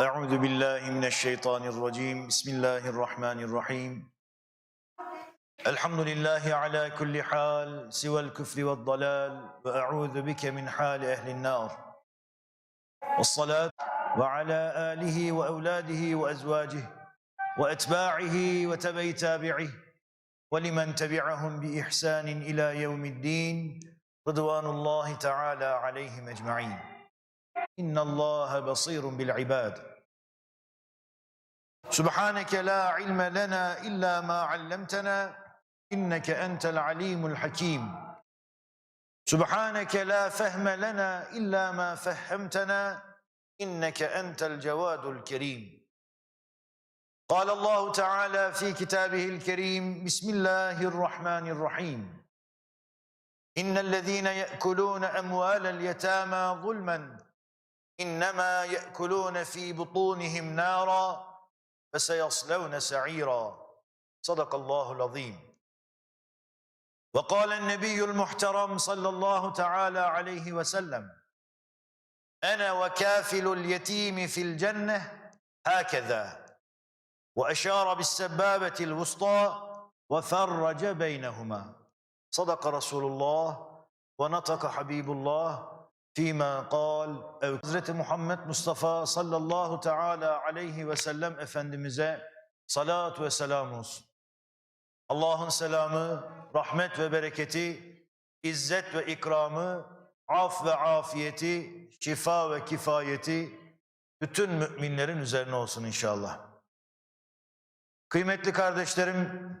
أعوذ بالله من الشيطان الرجيم. بسم الله الرحمن الرحيم. الحمد لله على كل حال سوى الكفر والضلال وأعوذ بك من حال أهل النار. والصلاة وعلى آله وأولاده وأزواجه وأتباعه وتبي تابعه ولمن تبعهم بإحسان إلى يوم الدين. رضوان الله تعالى عليهم أجمعين. إن الله بصير بالعباد. سبحانك لا علم لنا إلا ما علمتنا إنك أنت العليم الحكيم. سبحانك لا فهم لنا إلا ما فهمتنا إنك أنت الجواد الكريم. قال الله تعالى في كتابه الكريم بسم الله الرحمن الرحيم. إن الذين يأكلون أموال اليتامى ظلما إنما يأكلون في بطونهم نارا فسيصلون سعيرا. صدق الله العظيم. وقال النبي المحترم صلى الله تعالى عليه وسلم أنا وكافل اليتيم في الجنة هكذا. وأشار بالسبابة الوسطى وفرج بينهما. صدق رسول الله ونطق حبيب الله fîmâ kâl ev Hazreti Muhammed Mustafa sallallahu teala aleyhi ve sellem Efendimiz'e salat ve selam olsun. Allah'ın selamı, rahmet ve bereketi, izzet ve ikramı, af ve afiyeti, şifa ve kifayeti bütün müminlerin üzerine olsun inşallah. Kıymetli kardeşlerim,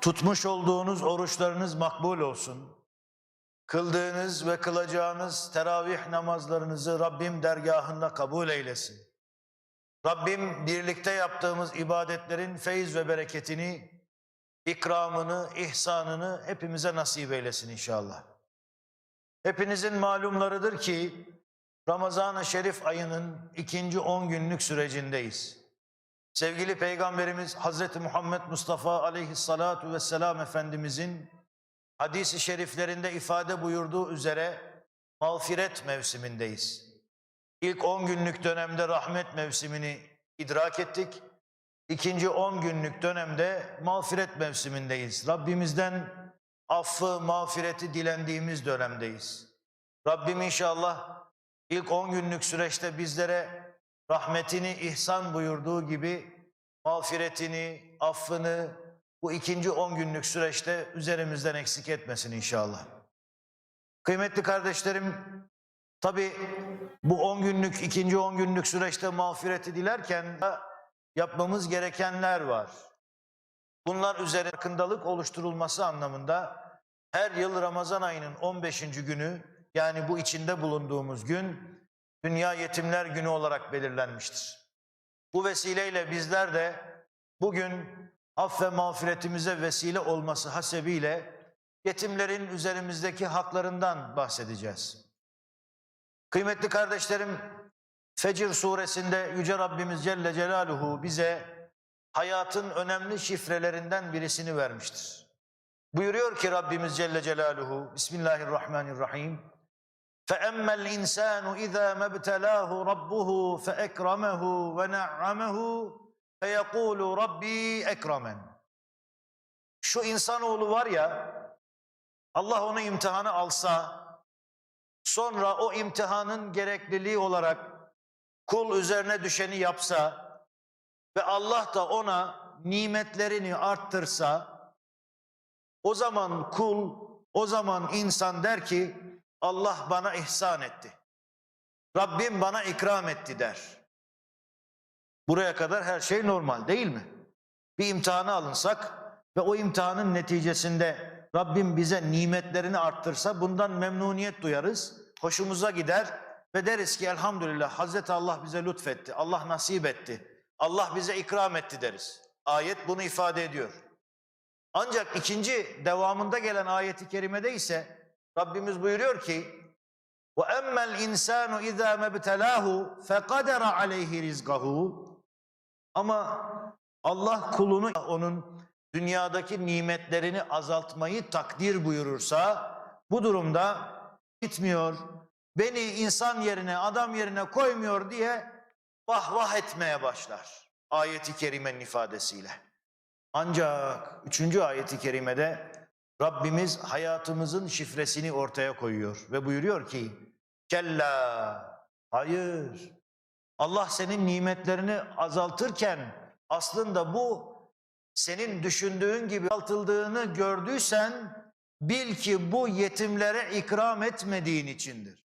tutmuş olduğunuz oruçlarınız makbul olsun. Kıldığınız ve kılacağınız teravih namazlarınızı Rabbim dergahında kabul eylesin. Rabbim birlikte yaptığımız ibadetlerin feyiz ve bereketini, ikramını, ihsanını hepimize nasip eylesin inşallah. Hepinizin malumlarıdır ki Ramazan-ı Şerif ayının ikinci on günlük sürecindeyiz. Sevgili Peygamberimiz Hazreti Muhammed Mustafa aleyhissalatu vesselam Efendimizin hadisi şeriflerinde ifade buyurduğu üzere mağfiret mevsimindeyiz. İlk 10 günlük dönemde rahmet mevsimini idrak ettik. İkinci 10 günlük dönemde mağfiret mevsimindeyiz. Rabbimizden affı, mağfireti dilendiğimiz dönemdeyiz. Rabbim inşallah ilk 10 günlük süreçte bizlere rahmetini ihsan buyurduğu gibi mağfiretini, affını, bu ikinci on günlük süreçte üzerimizden eksik etmesin inşallah. Kıymetli kardeşlerim, tabi bu on günlük, ikinci on günlük süreçte mağfireti dilerken yapmamız gerekenler var. Bunlar üzerine farkındalık oluşturulması anlamında her yıl Ramazan ayının 15. günü yani bu içinde bulunduğumuz gün Dünya Yetimler Günü olarak belirlenmiştir. Bu vesileyle bizler de bugün aff ve mağfiretimize vesile olması hasebiyle yetimlerin üzerimizdeki haklarından bahsedeceğiz. Kıymetli kardeşlerim, Fecir suresinde Yüce Rabbimiz Celle Celaluhu bize hayatın önemli şifrelerinden birisini vermiştir. Buyuruyor ki Rabbimiz Celle Celaluhu, Bismillahirrahmanirrahim. فَأَمَّا الْاِنْسَانُ اِذَا مَبْتَلَاهُ رَبُّهُ فَاَكْرَمَهُ وَنَعَّمَهُ feyekulu rabbi ekremen. Şu insanoğlu var ya Allah onu imtihana alsa sonra o imtihanın gerekliliği olarak kul üzerine düşeni yapsa ve Allah da ona nimetlerini arttırsa o zaman kul o zaman insan der ki Allah bana ihsan etti. Rabbim bana ikram etti der. Buraya kadar her şey normal değil mi? Bir imtihana alınsak ve o imtihanın neticesinde Rabbim bize nimetlerini arttırsa bundan memnuniyet duyarız. Hoşumuza gider ve deriz ki elhamdülillah Hazreti Allah bize lütfetti. Allah nasip etti. Allah bize ikram etti deriz. Ayet bunu ifade ediyor. Ancak ikinci devamında gelen ayeti kerimede ise Rabbimiz buyuruyor ki وَاَمَّا الْاِنْسَانُ اِذَا مَبْتَلَاهُ فَقَدَرَ عَلَيْهِ رِزْقَهُ ama Allah kulunu onun dünyadaki nimetlerini azaltmayı takdir buyurursa bu durumda gitmiyor. beni insan yerine, adam yerine koymuyor diye vah vah etmeye başlar. Ayeti kerimenin ifadesiyle. Ancak üçüncü ayeti kerimede Rabbimiz hayatımızın şifresini ortaya koyuyor ve buyuruyor ki Kella hayır Allah senin nimetlerini azaltırken aslında bu senin düşündüğün gibi azaltıldığını gördüysen bil ki bu yetimlere ikram etmediğin içindir.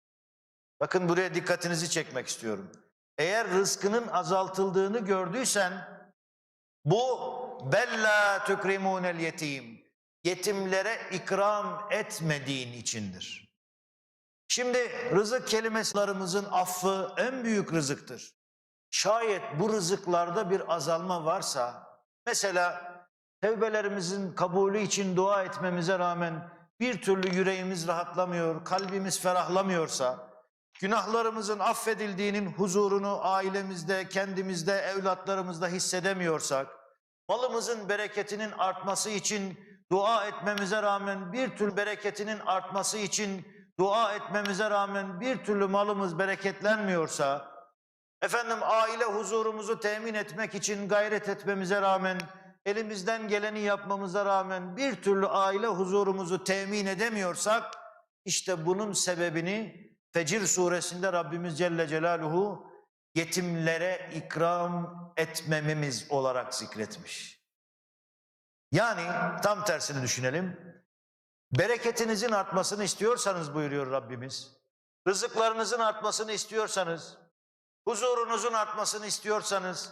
Bakın buraya dikkatinizi çekmek istiyorum. Eğer rızkının azaltıldığını gördüysen bu bella tükrimunel yetim yetimlere ikram etmediğin içindir. Şimdi rızık kelimeslerimizin affı en büyük rızıktır. Şayet bu rızıklarda bir azalma varsa, mesela tevbelerimizin kabulü için dua etmemize rağmen bir türlü yüreğimiz rahatlamıyor, kalbimiz ferahlamıyorsa, günahlarımızın affedildiğinin huzurunu ailemizde, kendimizde, evlatlarımızda hissedemiyorsak, malımızın bereketinin artması için dua etmemize rağmen bir türlü bereketinin artması için dua etmemize rağmen bir türlü malımız bereketlenmiyorsa, efendim aile huzurumuzu temin etmek için gayret etmemize rağmen, elimizden geleni yapmamıza rağmen bir türlü aile huzurumuzu temin edemiyorsak, işte bunun sebebini Fecir suresinde Rabbimiz Celle Celaluhu yetimlere ikram etmememiz olarak zikretmiş. Yani tam tersini düşünelim. Bereketinizin artmasını istiyorsanız buyuruyor Rabbimiz. Rızıklarınızın artmasını istiyorsanız, huzurunuzun artmasını istiyorsanız,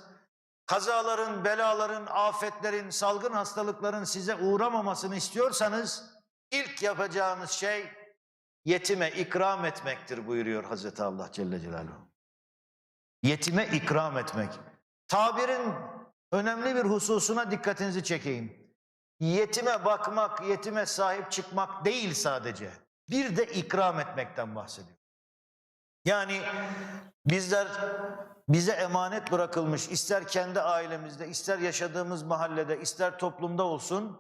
kazaların, belaların, afetlerin, salgın hastalıkların size uğramamasını istiyorsanız, ilk yapacağınız şey yetime ikram etmektir buyuruyor Hazreti Allah Celle Celaluhu. Yetime ikram etmek. Tabirin önemli bir hususuna dikkatinizi çekeyim. Yetime bakmak, yetime sahip çıkmak değil sadece. Bir de ikram etmekten bahsediyor. Yani bizler bize emanet bırakılmış ister kendi ailemizde, ister yaşadığımız mahallede, ister toplumda olsun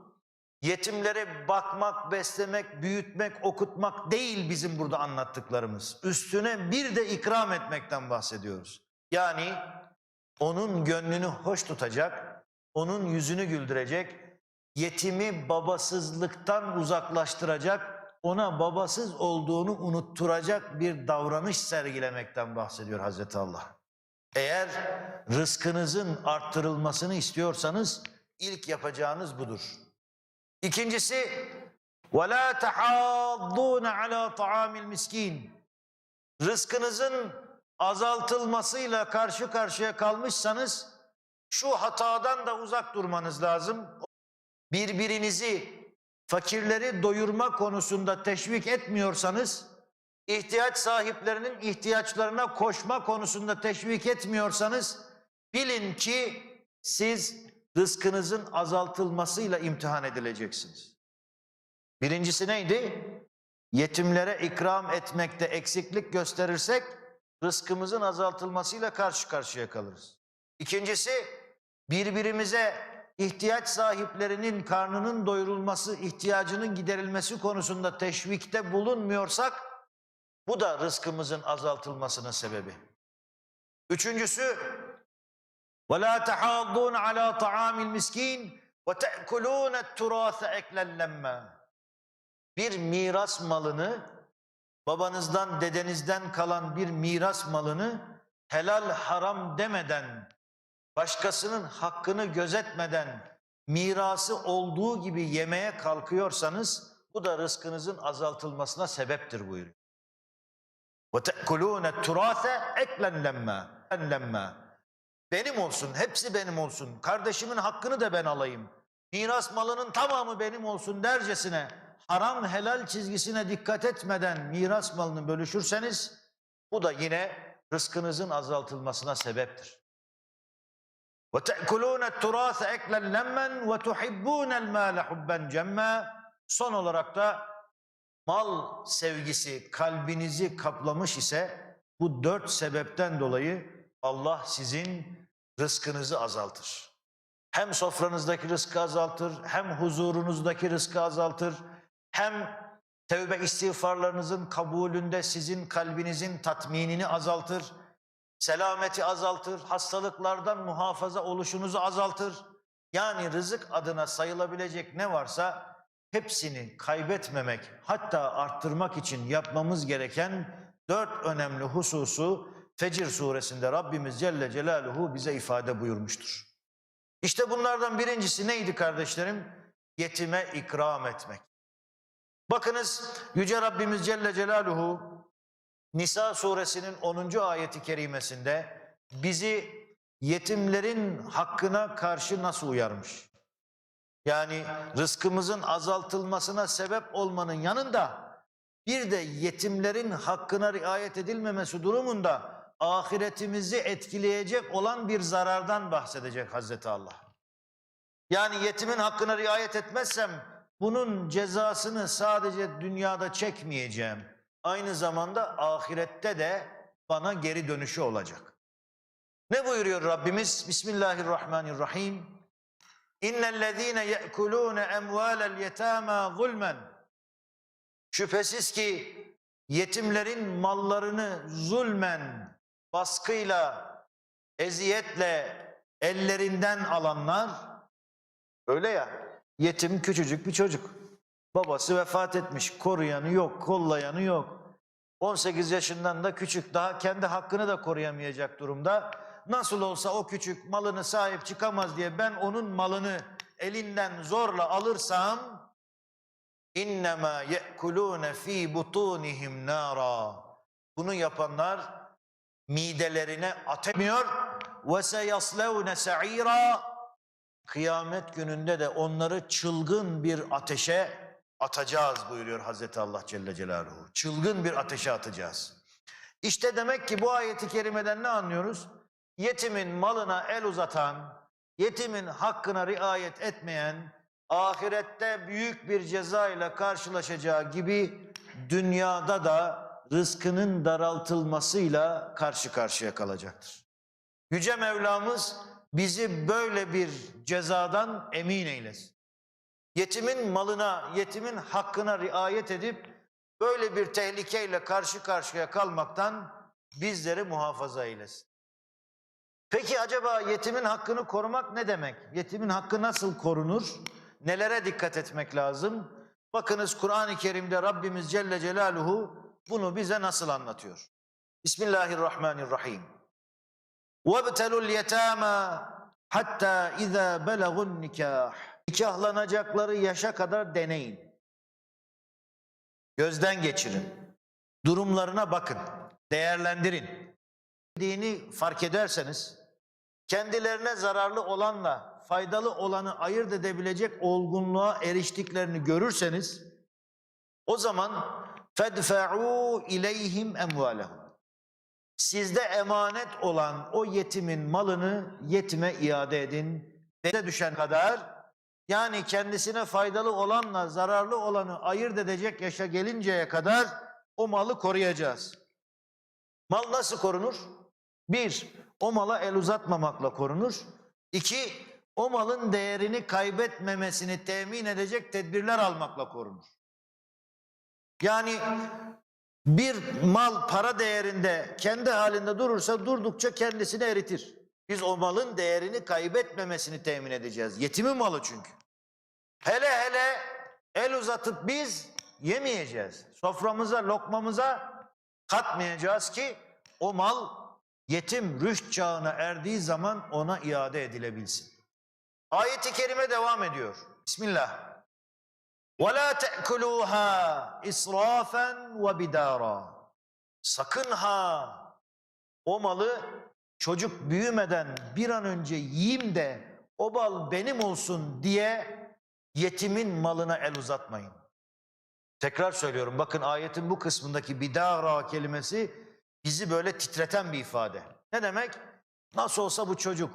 yetimlere bakmak, beslemek, büyütmek, okutmak değil bizim burada anlattıklarımız. Üstüne bir de ikram etmekten bahsediyoruz. Yani onun gönlünü hoş tutacak, onun yüzünü güldürecek, yetimi babasızlıktan uzaklaştıracak, ona babasız olduğunu unutturacak bir davranış sergilemekten bahsediyor Hazreti Allah. Eğer rızkınızın arttırılmasını istiyorsanız ilk yapacağınız budur. İkincisi وَلَا تَحَاضُّونَ عَلَى طَعَامِ الْمِسْكِينَ Rızkınızın azaltılmasıyla karşı karşıya kalmışsanız şu hatadan da uzak durmanız lazım. Birbirinizi fakirleri doyurma konusunda teşvik etmiyorsanız, ihtiyaç sahiplerinin ihtiyaçlarına koşma konusunda teşvik etmiyorsanız bilin ki siz rızkınızın azaltılmasıyla imtihan edileceksiniz. Birincisi neydi? Yetimlere ikram etmekte eksiklik gösterirsek rızkımızın azaltılmasıyla karşı karşıya kalırız. İkincisi birbirimize ihtiyaç sahiplerinin karnının doyurulması, ihtiyacının giderilmesi konusunda teşvikte bulunmuyorsak bu da rızkımızın azaltılmasının sebebi. Üçüncüsü وَلَا تَحَاضُّونَ عَلَى طَعَامِ الْمِسْكِينَ وَتَأْكُلُونَ التُّرَاثَ اَكْلًا لَمَّا Bir miras malını, babanızdan, dedenizden kalan bir miras malını helal haram demeden, başkasının hakkını gözetmeden mirası olduğu gibi yemeye kalkıyorsanız bu da rızkınızın azaltılmasına sebeptir buyuruyor. وَتَأْكُلُونَ التُّرَاثَ اَكْلًا لَمَّا لَمَّا benim olsun, hepsi benim olsun. Kardeşimin hakkını da ben alayım. Miras malının tamamı benim olsun dercesine haram helal çizgisine dikkat etmeden miras malını bölüşürseniz bu da yine rızkınızın azaltılmasına sebeptir. وَتَأْكُلُونَ التُّرَاثَ اَكْلًا لَمَّا وَتُحِبُّونَ الْمَالَ حُبًّا جَمَّا Son olarak da mal sevgisi kalbinizi kaplamış ise bu dört sebepten dolayı Allah sizin rızkınızı azaltır. Hem sofranızdaki rızkı azaltır, hem huzurunuzdaki rızkı azaltır, hem Tevbe istiğfarlarınızın kabulünde sizin kalbinizin tatminini azaltır. Selameti azaltır. Hastalıklardan muhafaza oluşunuzu azaltır. Yani rızık adına sayılabilecek ne varsa hepsini kaybetmemek hatta arttırmak için yapmamız gereken dört önemli hususu Fecir suresinde Rabbimiz Celle Celaluhu bize ifade buyurmuştur. İşte bunlardan birincisi neydi kardeşlerim? Yetime ikram etmek. Bakınız Yüce Rabbimiz Celle Celaluhu Nisa suresinin 10. ayeti kerimesinde bizi yetimlerin hakkına karşı nasıl uyarmış? Yani rızkımızın azaltılmasına sebep olmanın yanında bir de yetimlerin hakkına riayet edilmemesi durumunda ahiretimizi etkileyecek olan bir zarardan bahsedecek Hazreti Allah. Yani yetimin hakkına riayet etmezsem bunun cezasını sadece dünyada çekmeyeceğim. Aynı zamanda ahirette de bana geri dönüşü olacak. Ne buyuruyor Rabbimiz? Bismillahirrahmanirrahim. İnnellezîne ye'kulûne emvâlel yetâmâ zulmen. Şüphesiz ki yetimlerin mallarını zulmen, baskıyla, eziyetle ellerinden alanlar öyle ya yetim küçücük bir çocuk. Babası vefat etmiş, koruyanı yok, kollayanı yok. 18 yaşından da küçük, daha kendi hakkını da koruyamayacak durumda. Nasıl olsa o küçük malını sahip çıkamaz diye ben onun malını elinden zorla alırsam İnnemâ ye'kulûne fî butûnihim nârâ. Bunu yapanlar midelerine atemiyor ve seyaslevne sa'îrâ. Kıyamet gününde de onları çılgın bir ateşe atacağız buyuruyor Hazreti Allah Celle Celaluhu. Çılgın bir ateşe atacağız. İşte demek ki bu ayeti kerimeden ne anlıyoruz? Yetimin malına el uzatan, yetimin hakkına riayet etmeyen, ahirette büyük bir ceza ile karşılaşacağı gibi dünyada da rızkının daraltılmasıyla karşı karşıya kalacaktır. Yüce Mevlamız bizi böyle bir cezadan emin eylesin Yetimin malına, yetimin hakkına riayet edip böyle bir tehlikeyle karşı karşıya kalmaktan bizleri muhafaza eylesin. Peki acaba yetimin hakkını korumak ne demek? Yetimin hakkı nasıl korunur? Nelere dikkat etmek lazım? Bakınız Kur'an-ı Kerim'de Rabbimiz Celle Celaluhu bunu bize nasıl anlatıyor? Bismillahirrahmanirrahim. وَابْتَلُوا الْيَتَامَى hatta اِذَا بَلَغُوا النِّكَاحِ Nikahlanacakları yaşa kadar deneyin. Gözden geçirin. Durumlarına bakın. Değerlendirin. Dini fark ederseniz kendilerine zararlı olanla faydalı olanı ayırt edebilecek olgunluğa eriştiklerini görürseniz o zaman fedfa'u ileyhim emvalehum. Sizde emanet olan o yetimin malını yetime iade edin. Size düşen kadar yani kendisine faydalı olanla zararlı olanı ayırt edecek yaşa gelinceye kadar o malı koruyacağız. Mal nasıl korunur? Bir, o mala el uzatmamakla korunur. İki, o malın değerini kaybetmemesini temin edecek tedbirler almakla korunur. Yani bir mal para değerinde kendi halinde durursa durdukça kendisini eritir. Biz o malın değerini kaybetmemesini temin edeceğiz. Yetimin malı çünkü. Hele hele el uzatıp biz yemeyeceğiz. Soframıza, lokmamıza katmayacağız ki o mal yetim rüşt çağına erdiği zaman ona iade edilebilsin. Ayet-i kerime devam ediyor. Bismillah. وَلَا تَأْكُلُوهَا إِسْرَافًا وَبِدَارًا Sakın ha o malı çocuk büyümeden bir an önce yiyeyim de o bal benim olsun diye yetimin malına el uzatmayın. Tekrar söylüyorum bakın ayetin bu kısmındaki bidara kelimesi bizi böyle titreten bir ifade. Ne demek? Nasıl olsa bu çocuk.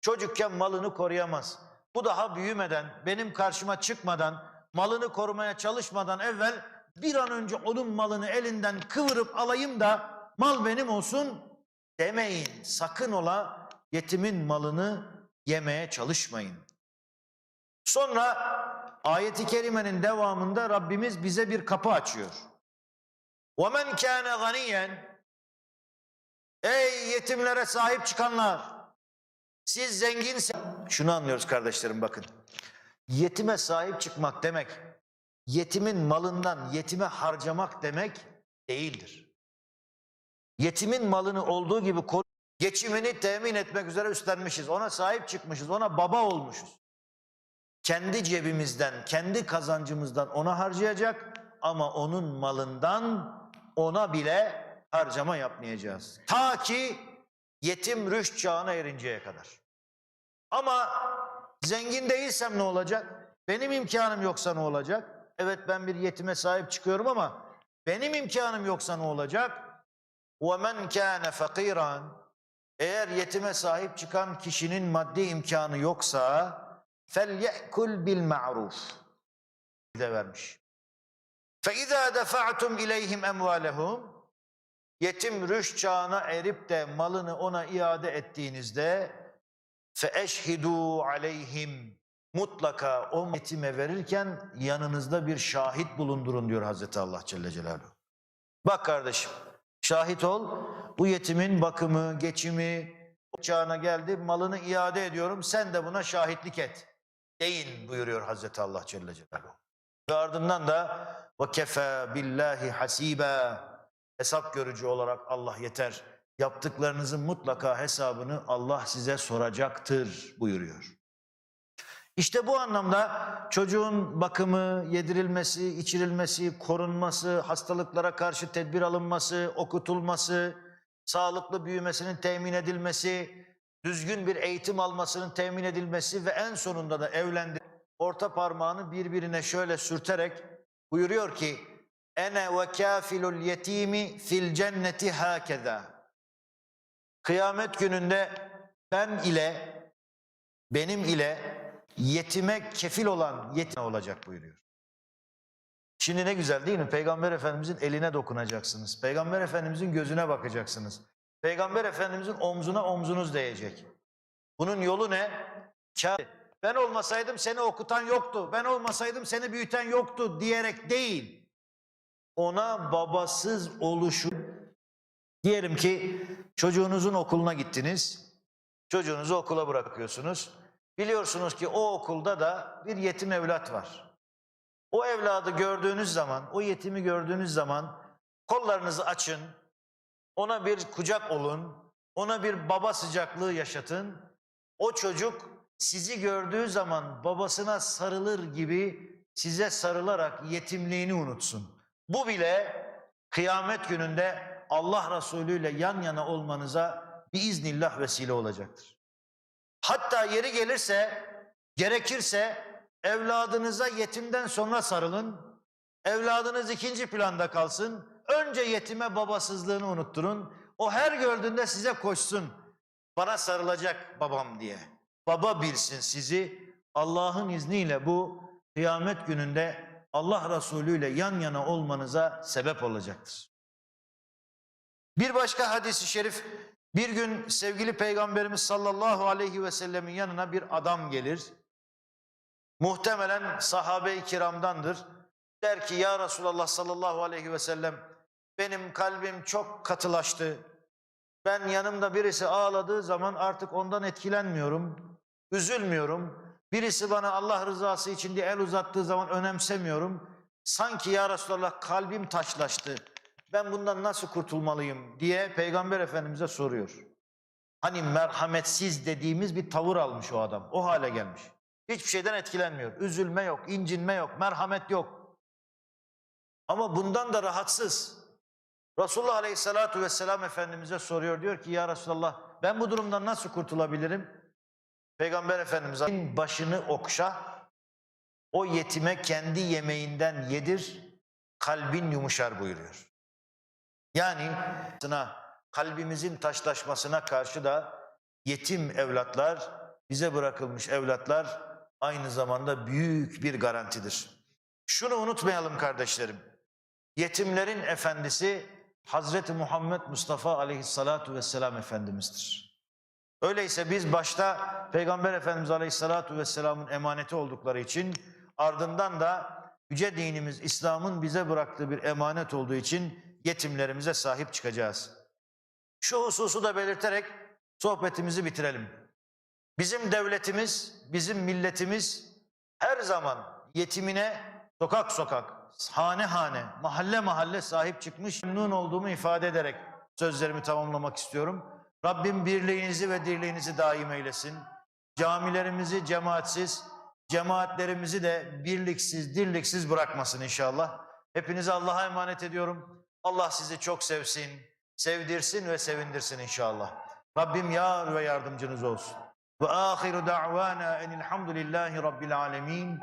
Çocukken malını koruyamaz. Bu daha büyümeden, benim karşıma çıkmadan, malını korumaya çalışmadan evvel bir an önce onun malını elinden kıvırıp alayım da mal benim olsun demeyin. Sakın ola yetimin malını yemeye çalışmayın. Sonra ayeti kerimenin devamında Rabbimiz bize bir kapı açıyor. وَمَنْ كَانَ غَنِيًّا Ey yetimlere sahip çıkanlar! Siz zenginseniz... Şunu anlıyoruz kardeşlerim bakın. Yetime sahip çıkmak demek, yetimin malından yetime harcamak demek değildir. Yetimin malını olduğu gibi geçimini temin etmek üzere üstlenmişiz. Ona sahip çıkmışız, ona baba olmuşuz. Kendi cebimizden, kendi kazancımızdan ona harcayacak ama onun malından ona bile harcama yapmayacağız. Ta ki yetim rüşt çağına erinceye kadar. Ama zengin değilsem ne olacak? Benim imkanım yoksa ne olacak? Evet ben bir yetime sahip çıkıyorum ama benim imkanım yoksa ne olacak? وَمَنْ كَانَ فَقِيرًا Eğer yetime sahip çıkan kişinin maddi imkanı yoksa فَلْيَأْكُلْ بِالْمَعْرُوفِ de vermiş. فَاِذَا دَفَعْتُمْ اِلَيْهِمْ اَمْوَالَهُمْ Yetim rüşt çağına erip de malını ona iade ettiğinizde فَاَشْهِدُوا عَلَيْهِمْ Mutlaka o yetime verirken yanınızda bir şahit bulundurun diyor Hazreti Allah Celle Celaluhu. Bak kardeşim, şahit ol. Bu yetimin bakımı, geçimi çağına geldi. Malını iade ediyorum. Sen de buna şahitlik et. Deyin buyuruyor Hazreti Allah Celle Celaluhu. Ve ardından da ve kefe billahi hasibe hesap görücü olarak Allah yeter. Yaptıklarınızın mutlaka hesabını Allah size soracaktır buyuruyor. İşte bu anlamda çocuğun bakımı, yedirilmesi, içirilmesi, korunması, hastalıklara karşı tedbir alınması, okutulması, sağlıklı büyümesinin temin edilmesi, düzgün bir eğitim almasının temin edilmesi ve en sonunda da evlendi. Orta parmağını birbirine şöyle sürterek buyuruyor ki ene ve kafilul yetimi fil cenneti hakeza. Kıyamet gününde ben ile benim ile yetime kefil olan yetim olacak buyuruyor. Şimdi ne güzel değil mi? Peygamber Efendimizin eline dokunacaksınız. Peygamber Efendimizin gözüne bakacaksınız. Peygamber Efendimizin omzuna omzunuz değecek. Bunun yolu ne? Ben olmasaydım seni okutan yoktu. Ben olmasaydım seni büyüten yoktu diyerek değil. Ona babasız oluşu. Diyelim ki çocuğunuzun okuluna gittiniz. Çocuğunuzu okula bırakıyorsunuz. Biliyorsunuz ki o okulda da bir yetim evlat var. O evladı gördüğünüz zaman, o yetimi gördüğünüz zaman kollarınızı açın, ona bir kucak olun, ona bir baba sıcaklığı yaşatın. O çocuk sizi gördüğü zaman babasına sarılır gibi size sarılarak yetimliğini unutsun. Bu bile kıyamet gününde Allah Resulü ile yan yana olmanıza biiznillah vesile olacaktır. Hatta yeri gelirse, gerekirse evladınıza yetimden sonra sarılın. Evladınız ikinci planda kalsın. Önce yetime babasızlığını unutturun. O her gördüğünde size koşsun. Bana sarılacak babam diye. Baba bilsin sizi. Allah'ın izniyle bu kıyamet gününde Allah Resulü ile yan yana olmanıza sebep olacaktır. Bir başka hadisi şerif bir gün sevgili peygamberimiz sallallahu aleyhi ve sellemin yanına bir adam gelir. Muhtemelen sahabe-i kiramdandır. Der ki ya Resulallah sallallahu aleyhi ve sellem benim kalbim çok katılaştı. Ben yanımda birisi ağladığı zaman artık ondan etkilenmiyorum. Üzülmüyorum. Birisi bana Allah rızası için diye el uzattığı zaman önemsemiyorum. Sanki ya Resulallah kalbim taşlaştı. Ben bundan nasıl kurtulmalıyım diye Peygamber Efendimiz'e soruyor. Hani merhametsiz dediğimiz bir tavır almış o adam. O hale gelmiş. Hiçbir şeyden etkilenmiyor. Üzülme yok, incinme yok, merhamet yok. Ama bundan da rahatsız. Resulullah Aleyhisselatü Vesselam Efendimiz'e soruyor. Diyor ki ya Resulallah ben bu durumdan nasıl kurtulabilirim? Peygamber Efendimiz başını okşa, o yetime kendi yemeğinden yedir, kalbin yumuşar buyuruyor. Yani kalbimizin taşlaşmasına karşı da yetim evlatlar, bize bırakılmış evlatlar aynı zamanda büyük bir garantidir. Şunu unutmayalım kardeşlerim. Yetimlerin efendisi Hazreti Muhammed Mustafa aleyhissalatu vesselam Efendimiz'dir. Öyleyse biz başta Peygamber Efendimiz Aleyhisselatü Vesselam'ın emaneti oldukları için ardından da yüce dinimiz İslam'ın bize bıraktığı bir emanet olduğu için yetimlerimize sahip çıkacağız. Şu hususu da belirterek sohbetimizi bitirelim. Bizim devletimiz, bizim milletimiz her zaman yetimine sokak sokak, hane hane, mahalle mahalle sahip çıkmış. Memnun olduğumu ifade ederek sözlerimi tamamlamak istiyorum. Rabbim birliğinizi ve dirliğinizi daim eylesin. Camilerimizi cemaatsiz, cemaatlerimizi de birliksiz, dirliksiz bırakmasın inşallah. Hepinizi Allah'a emanet ediyorum. Allah sizi çok sevsin, sevdirsin ve sevindirsin inşallah. Rabbim yar ve yardımcınız olsun. Ve ahiru da'vana enilhamdülillahi rabbil alemin.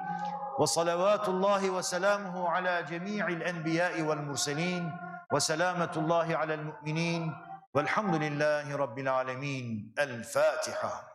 Ve salavatullahi ve selamuhu ala cemi'il enbiyai vel murselin. Ve selametullahi alel mu'minin. Velhamdülillahi rabbil alemin. El Fatiha.